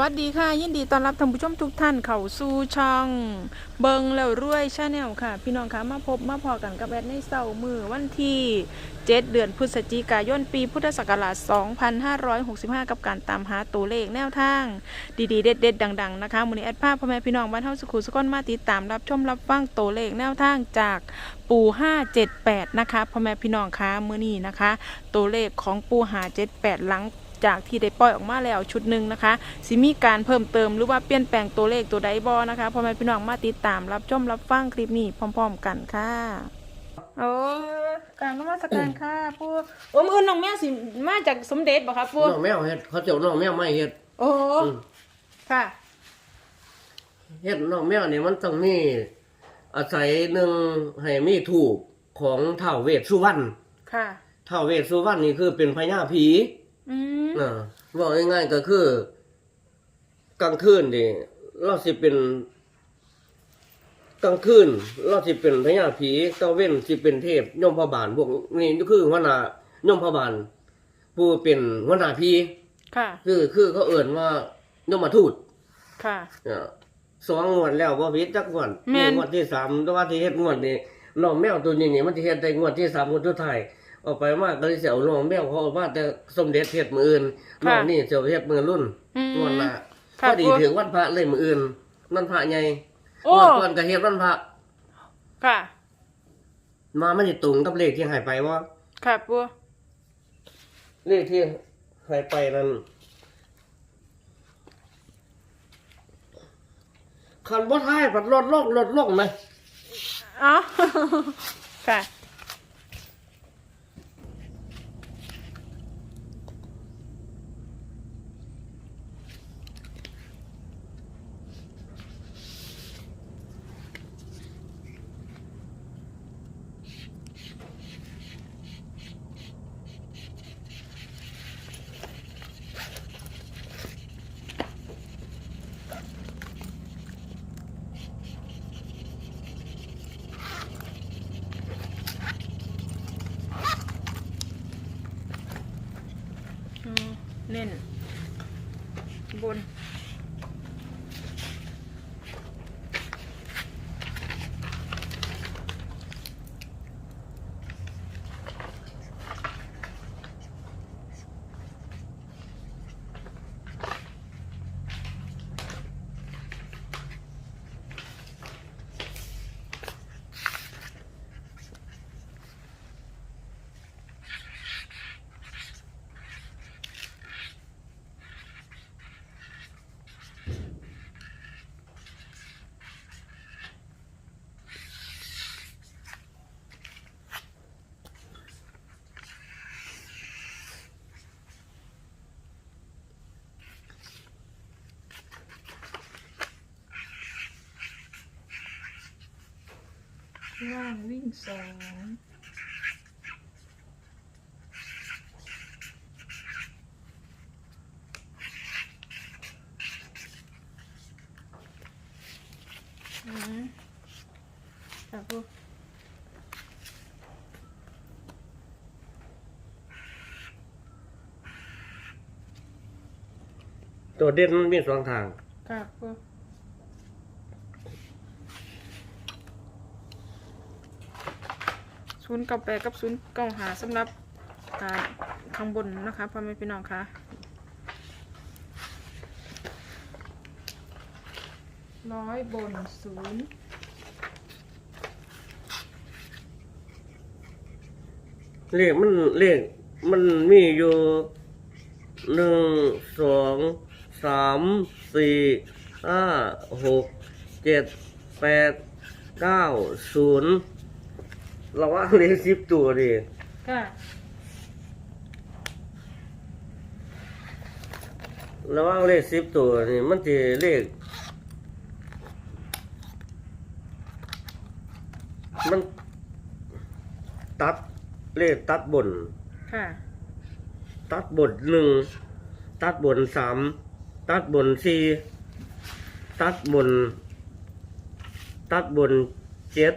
วัสดีค่ะ ยินดีต้อนรับท่านผู้ชมทุกท่านเข้าสู่ช่อง เบิงแล้วรวยชาแนลค่ะ พี่น้องคะมาพบมาพอกันกับแอดในเสาร์มือวันที่ 7 เดือนพฤศจิกายนปีพุทธศักราช 2565 กับการตามหาตัวเลขแนวทาง ดีๆ เด็ดๆ ดัง ๆ นะคะมูลนิแอดภาพพ่อแม่พี่น้องบ้านเฮาสุขุสุขนมาติดตามรับชมรับฟังตัวเลขแนวทางจากปู578 นะคะพ่อแม่พี่น้องคะมื้อนี้นะคะ ตัวเลขของปู578 หลัง จากที่ได้ปล่อยออกมาแล้วชุดหนึ่งนะคะสิมีการเพิ่มเติมหรือว่าเปลี่ยนแปลงตัวเลขตัวใดบอนะคะพ่อแม่พี่น้องมาติดตามรับชมรับฟังคลิปนี้พร้อม ๆ กันค่ะโอ้การนมัสการค่ะปูโอ้มือน้องแม่สิมาจากสมเด็จบ่คะปูน้องแมวเฮ็ดเขาเจ้าน้องแมวไม่เฮ็ดโอ้อืมค่ะเฮ็ดน้องแมวนี่มันต้องมีอาศัยหนึ่งให้มีถูกของท้าวเวสสุวรรณค่ะท้าวเวสสุวรรณนี่คือเป็นพญาผี อืมนะบอกง่ายๆก็คือ กลางคืนนี่เราสิเป็น กลางคืนเราสิเป็นพญาผีตะเว้นสิเป็นเทพยมพบาลพวกนี้ก็คือหัวหน้ายมพบาลผู้เป็นหัวหน้าผีค่ะ คือคือเขาเอิ่นว่ายมทูตค่ะเนี่ยสองงวดแล้วบ่ผิดจักงวดแม่นงวดที่สามแต่ว่าที่เฮ็ดงวดนี่น้องแมวตัวนี้นี่มันสิเฮ็ดได้งวดที่สามงวดสุดท้าย ออกไปมากก็เลยสิเอาน้องแมวเขาเอามาแต่สมเด็จเฮ็ดมื้ออื่นน้องนี่สิเอาเฮ็ดมื้อรุ่นอืมงวดละพค่ะอดีปูถึงวันพระเลยมื้ออื่นวันพระใหญ่โอ้งวดก่อนก็เฮ็ดวันพระ ค่ะ มามันสิตรงกับเลขที่ให้ไปบ่ค่ะปูเลขที่ให้ไปนั้นคันบ่ทายปัดลดลงลดลงไหมเอ๋อค่ะ ว่างวิ่งสองอืมค่ะปูตัวเด่นมันมีสองทางค่ะปูศู นย์เก้าแปดกับศูนย์เก้าหาสำหรับอ่าข้างบนนะคะพ่อแม่พี่น้องคะร้อยบนศูนย์เลขมันเลขมันมีอยู่หนึ่งสองสามสี่ห้าหกเจ็ดแปดเก้าศูนย์ ราว่าเลขสิบตัวดิค่ะเราว่าเลขสิบตัวนี่มันจะเลข มันตัดเลขตัดบน ค่ะตัดบนหนึ่งตัดบนสามตัดบนสี่ตัดบน ตัดบนเจ็ด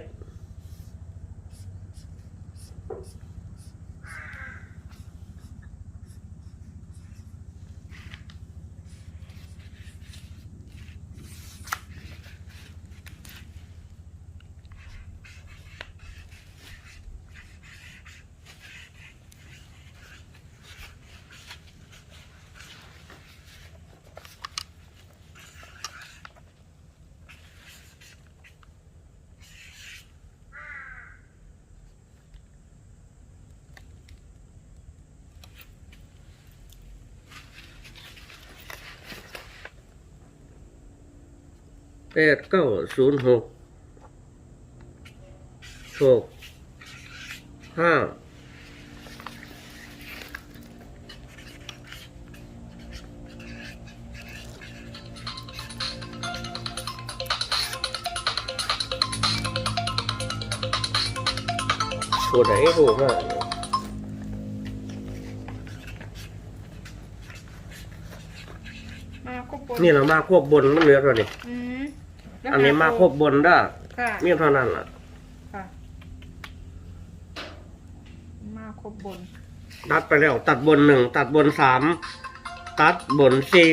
แปดเก้าศูนย์หกหกห้าตัวไหนโหมากมาครบบนนี่เรามาควบบนมันเหลือตัวนี้อืมแล้ว อันนี้มาหควบบนได้ค่ะมีเท่านั้นล่ะค่ะ มาครบบน ตัดไปแล้ว ตัดบนหนึ่งตัดบนสามตัดบนสี่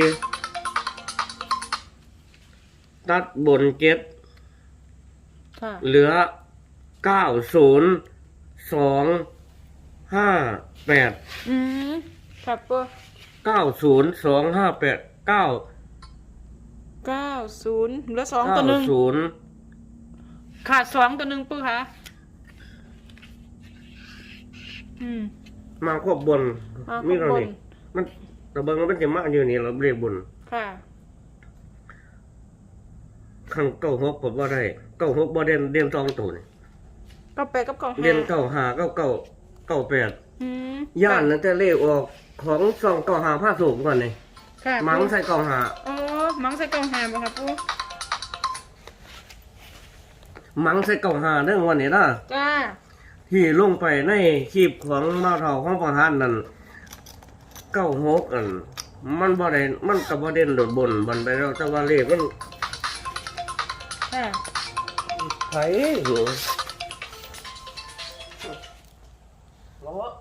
ตัดบนเจ็ดค่ะ เหลือเก้าศูนย์สองห้าแปดอืมค่ะปูเก้าศูนย์สองห้าแปดเก้า เก้าศูนย์เหลือสองเก้าตัวหนึ่งศูนย์ขาดสองตัวหนึ่งปูคะอืมมาควบบนมาครมีบเท่าบน นี้มันระเบิงมันจะมาอยู่นี่เราเรียกบนค่ะ ข้างเก้าหกผมว่าได้เก้าหกบ่เด่นเด่นสองตัวนี่ก็ไปกับกองเด่นเก้าหาเก้าเก้าเก้าแปดอืมย่านนั่นแต่เลขออกของซองเก้าหาผ้าสูงก่อนนี่ค่ะมังปูใส่เก้าหาโอ้ มังใส่กองหาบ่ค่ะปูมังใส่เก้าหาเรื่องวันนี้นะจ้าที่ลงไปในคลิปของมาเท่าของประธานนั่นเก้าหกอัน มันบ่ได้มันกับบ่เด่นโดดบนบันไปแล้วแต่ว่าเลขมันค่ะไผอยู่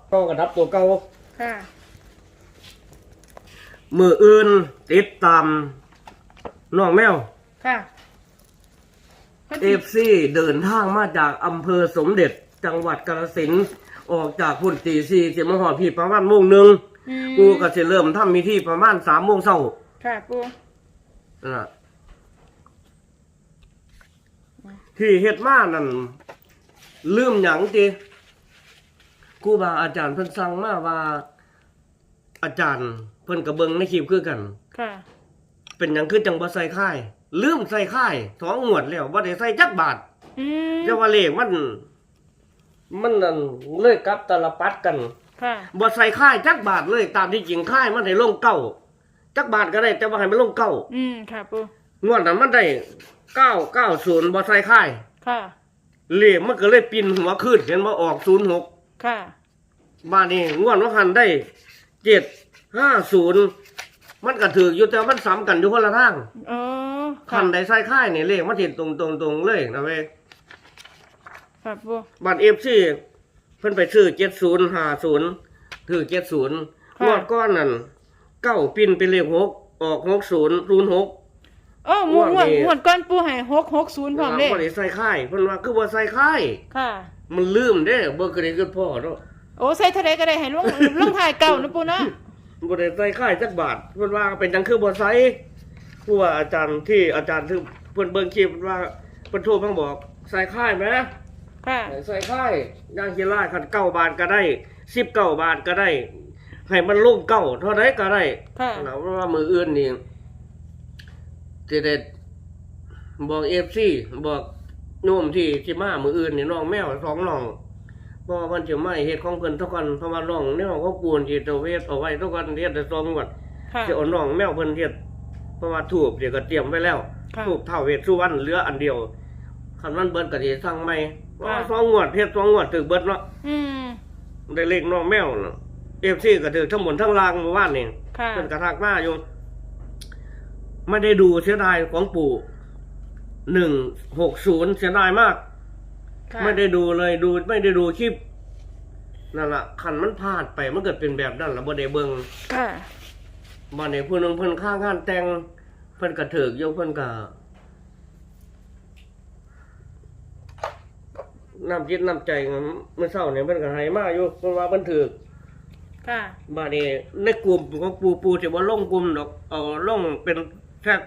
เก้ากระดับตัวเก้าค่ะมืออื่นติดตาม น้องแมวค่ะเอฟซีเดินทางมาจากอำเภอสมเด็จจังหวัดกาฬสินธุ์ออกจากพุ่นตีซีเสียมาหอดพี่ประมาณโมงหนึ่งอืมกูก็จะเริ่มทำมีที่ประมาณสามโมงเช้าค่ะปู นั่นล่ะที่เฮ็ดมานั่นลืมหยังติครูบาอาจารย์เพิ่นสั่งมาว่า อาจารย์เพิ่นกระเบิงในคลิปคือกัน ค่ะ เป็นหยังคือจังบ่ใส่ค่ายลืมใส่ค่ายสองงวดแล้วบ่ได้ใส่จักบาทอืมแต่ว่าเลขมัน มันนั่นเลยกลับตลปัดกัน ค่ะบ่ใส่ค่ายจักบาทเลยตามที่จริงค่ายมันให้ลงเก้าจักบาทก็ได้ แต่ว่าให้มันลงเก้าอืมค่ะปูงวดนั้นมันได้เก้าเก้าศูนย์บ่ใส่ค่ายค่ะ เลขมันก็เลยปินหัวขึ้นเห็นว่าออกศูนย์หกค่ะบาทนี้งวดว่าหันได้เจ็ดห้าศูนย์ มันก็ถืออยู่แต่มันซ้ำกันอยู่คนละทางเออคันได้ใส่ค่ายนี่เลขมันติดตรงตรงตรงๆเลยนะเว้ยค่ะปูบัตรเอฟซีเพิ่นไปซื้อเจ็ดศูนย์ห้าศูนย์ถือเจ็ดศูนย์งวดก้อนนั่นเก้าปินเป็นเลขหกออกหกศูนย์ศูนย์หกโอ้หมวดหมวดงวดนี้หมวดก้อนปูให้หกหกศูนย์พร้อมเด้บ่ได้ใส่ค่ายเพิ่นว่าคือบ่ใส่ค่ายค่ะ มันลืมเด้บ่เคยได้คือพ่อเนาะโอ้ใส่เท่าไรก็ได้ให้ลงลงถ่ายเก่านะปูเนาะ บ่ได้ใส่ค่ายจักบาทเพิ่นว่าเป็นจังคือบ่ใส่ผู้ว่าอาจารย์ที่อาจารย์ที่เพิ่นเบิ่งคลิปว่าเพิ่นโทรมาบอกใส่ค่ายไหมค่ะใส่ค่ายย่างกีฬาคันเก้าบาทก็ได้สิบเก้าบาทก็ได้ ให้มันลงเก้าเท่าไรก็ได้ค่ะนะเพราะว่ามืออื่นนี่จะได้บอกเอฟซีบอกโน้มที่ที่มามืออื่นนี่น้องแมวสองน้อง เพราะว่ามันจะไม่เฮ็ดของเพิ่นทุกคนเพราะว่าน้องเนี่ยเขาปูนที่ตะเวทเอาไว้ทุกคนเฮ็ดได้สองงวดค่ะจะเอาน้องแมวเพิ่นเฮ็ดเพราะว่าถูกเดี๋ยวก็เตรียมไว้แล้วค่ะ ถูกเท่าเวทสุวรรณเหลืออันเดียวคันมันเบิดก็สิสั่งใหม่เพราะว่าค่ะ สองงวดเฮ็ดสองงวดถึกเบิดเนาะอืมได้เลขน้องแมวน่ะ FC ก็ถือทั้งหมดทั้งล่างเมื่อวานนี่ ค่ะ เพิ่นกระทักมาอยู่ไม่ได้ดูเสียดายของปู่หนึ่งหกศูนย์เสียดายมาก ค่ะ ไม่ได้ดูเลยดูไม่ได้ดูคลิปนั่นละคันมันพลาดไปมันเกิดเป็นแบบนั้นละบ่ได้เบิ่งค่ะ บ่ได้ผู้หนึงเพิ่นข้างงานแต่งเพิ่นก็ถึกอยู่เพิ่นก็น้ำจิตน้ำใจเมื่อเช้าเนี่ยเพิ่นก็ให้มาอยู่เพิ่นว่าเพิ่นถึกค่ะบาดนี้ในกลุ่มของปูปูจะบ่ลงกลุ่มดอกเอาลงเป็นแซด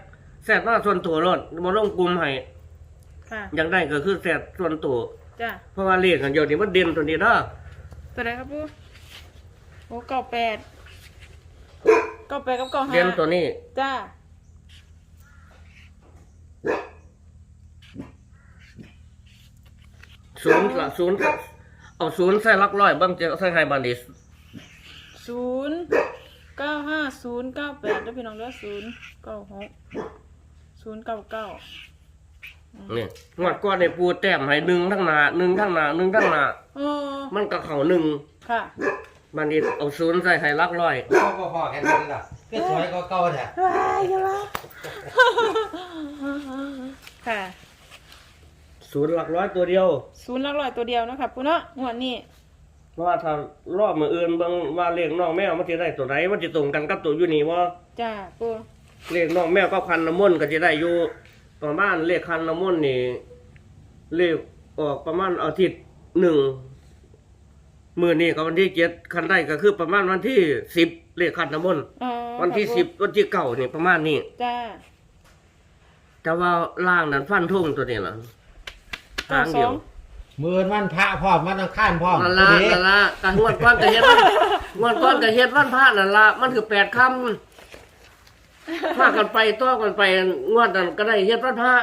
แซดหน้าส่วนตัวรถบ่ลงกลุ่มให้ ค่ะ อย่างได้ก็คือเสบส่วนตัว จ้ะ เพราะว่าเลขขันเดียวนี่มันเด่นตัวนี้เนาะตัวไหนครับปูโอ้เก้าแปดเก้าแปดกับเก้าห้าเด่นตัวนี้ จ้าศูนย์ละศูนย์เอาศูนย์ใส่ลักร้อยบ้างเจะใส่ไฮบานิสศูนย์เก้าห้าศูนย์เก้าแปดแล้วพี่น้องเลือศูนย์เก้าหกศูนย์เก้าเก้า นี่งวดก่อนเนี่ยปูแต้มให้หนึ่งทั้งหน้าหนึ่งทั้งหน้าหนึ่งทั้งหน้าโอ้มันก็เข้าหนึ่งค่ะบานนี้เอาศูนย์ใส่ให้หลักร้อย พ่อพ่อแค่นั้นล่ะก็สวยก็เก่าแท้ว้ายกันละค่ะ ศูนย์หลักร้อยตัวเดียวศูนย์หลักร้อยตัวเดียวนะครับปูเนาะงวดนี้ เพราะว่าถ้ารอบมืออื่นเบางว่าเลขน้องแมวมันจะได้ตัวไหนมันจะตรงกันกับตัวอยู่นี่ว่าจ้าปูเลขน้องแมวก็คันน้ำมนต์ก็จะได้อยู่ ประมาณเลขคันน้ำมนต์นี่เลขออกประมาณอาทิตย์หนึ่งมือนี่กับวันที่เจ็ดคันได้ก็คือประมาณวันที่สิบเลขคันน้ำมนต์อ๋อวันที่ค่ะสิบวันที่เก้านี่ประมาณนี้จ้าแต่ว่าล่างนั้นฟันทุ่งตัวนี้ล่ะทางเดียวมือมันพระพร้อมมันอังคารพร้อมนั่นละพอดีนั่นละการงวดก้อนกับเฮ็ดวันงวดก้อนกับเฮ็ดวันพระนั่นละมันคือแปดคำ พากันไปต่อกันไปงวดนั้นก็ได้เฮ็ดวันพระ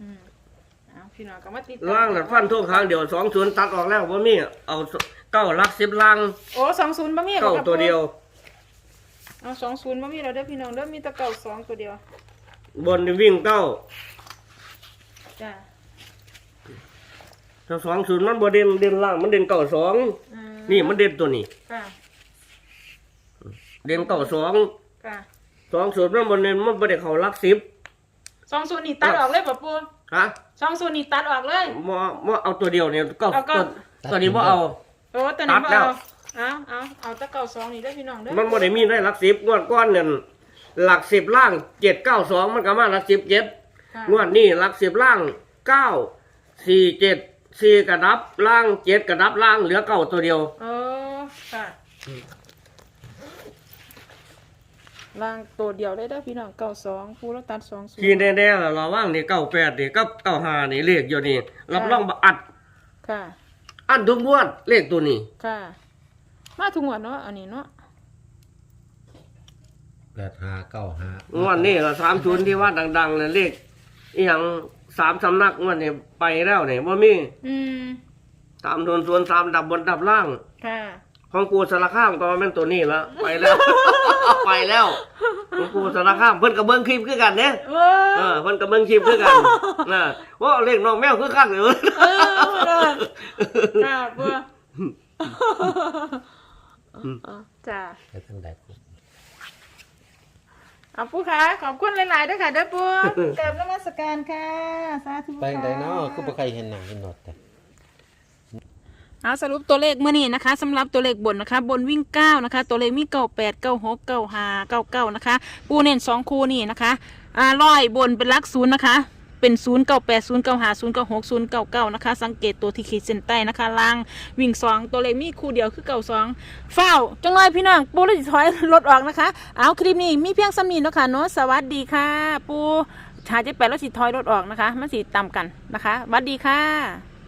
อืมเอาพี่น้องก็มาติดตมล่างนั้นฟันทุ่งครั้งเดียวสองศูนย์ตัดออกแล้วว่ามีเอาเก้าหลักสิบล่างโอ้สองศูนย์บะมี่เก้าตัวเดียว เอาสองศูนย์บะมี่เราเด้อพี่น้องเด้อมีแตะเก่าสองตัวเดียวบนนี่วิ่งเก้าจ้าถ้าสองศูนย์มันบ่เด่นเด่นล่างมันเด่นเก้าสองอืมนี่มันเด่นตัวนี้ค่ะ เด่นเก้าสองค่ะสองศูนย์มันบ่เด่นมันบ่ได้เข้าหลักสิบสองศูนย์นี่ตัดออกเลยป่ะปูฮะสองศูนย์นี่ตัดออกเลยบ่บ่เอาตัวเดียวเนี่ยเก้าเอาเก้าตัวตัวนี้บ่เอาโอ้ตัวนี้ตัดบ่แล้วเอาเอาเอาเอาแตะเก่าสองนี่ได้อพี่น้องเด้อมันบ่ได้มีได้หลักสิบงวดก้อนเนี่ยหลักสิบล่างเจ็ดเก้าสองมันก็มาหลักสิบเจ็ดค่ะงวดนี้หลักสิบล่างเก้าสี่เจ็ดสี่กระดับล่างเจ็ดกระดับล่างเหลือเก้าตัวเดียวเออค่ะ ล่างตัวเดียวได้เด้อพี่น้องเก่าสองปูแล้วตัดสองศูนที่ย์แน่ๆล่ะเราว่างนี่เก้าแปดนี่กับเก้าห้านี่เลขอยู่นี่รับรองบ่อัด ค่ะ อันทุกงวดเลขตัวนี้ค่ะ มาทุกงวดเนาะ อันนี้เนาะ แปดห้าเก้าห้างวดนี้ละสามชุนที่ว่าดังๆเนี่ยเลขอีหยังสามสำนักงวดนี้ไปแล้วเนี่ยว่ามีอืมสามโดนส่วนสามดับบนดับล่าง ค่ะ ของกูสารข้ามก็ว่าแม่นตัวนี้ละไปแล้ว ไปแล้วของกูสารข้ามเพิ่นกับเบิ้งคลิปคือกันเนี่ยเว้เออเพิ่นกับเบิ้งคลิปคือกันนะว่าเลขน้องแมวคือคักเลยเออเลยค่ะเบื่อจ้า ไปทางใดเอาปูค่ะขอบคุณหลายๆด้วยค่ะเด้อปูกราบนมัสการค่ะ สาธุไปทางใดเนาะค่ะคือบ่เคยเห็นหน้าเห็นหนวดแต่ เอาสรุปตัวเลขเมื่อนี้นะคะสำหรับตัวเลขบนนะคะ บนวิ่งเก้านะคะ ตัวเลขมีเก้าแปดเก้าหกเก้าห้าเก้าเก้านะคะ ปูเน้นสองคู่นี่นะคะอ่าร้อยบนเป็นลักศูนย์นะคะ เป็นศูนย์เก้าแปดศูนย์เก้าห้าศูนย์เก้าหกศูนย์เก้าเก้านะคะ สังเกตตัวที่ขีดเส้นใต้นะคะล่างวิ่งสองตัวเลขมีคู่เดียวคือเก้าสองเฝ้าจังเลยพี่น้องปูเลยถอยรถออกนะคะ เอาคลิปนี้มีเพียงสำนีนะคะเนาะสวัสดีค่ะ ปูชาจะไปแล้วสิถอยรถออกนะคะมันสิตามกันนะคะสวัสดีค่ะ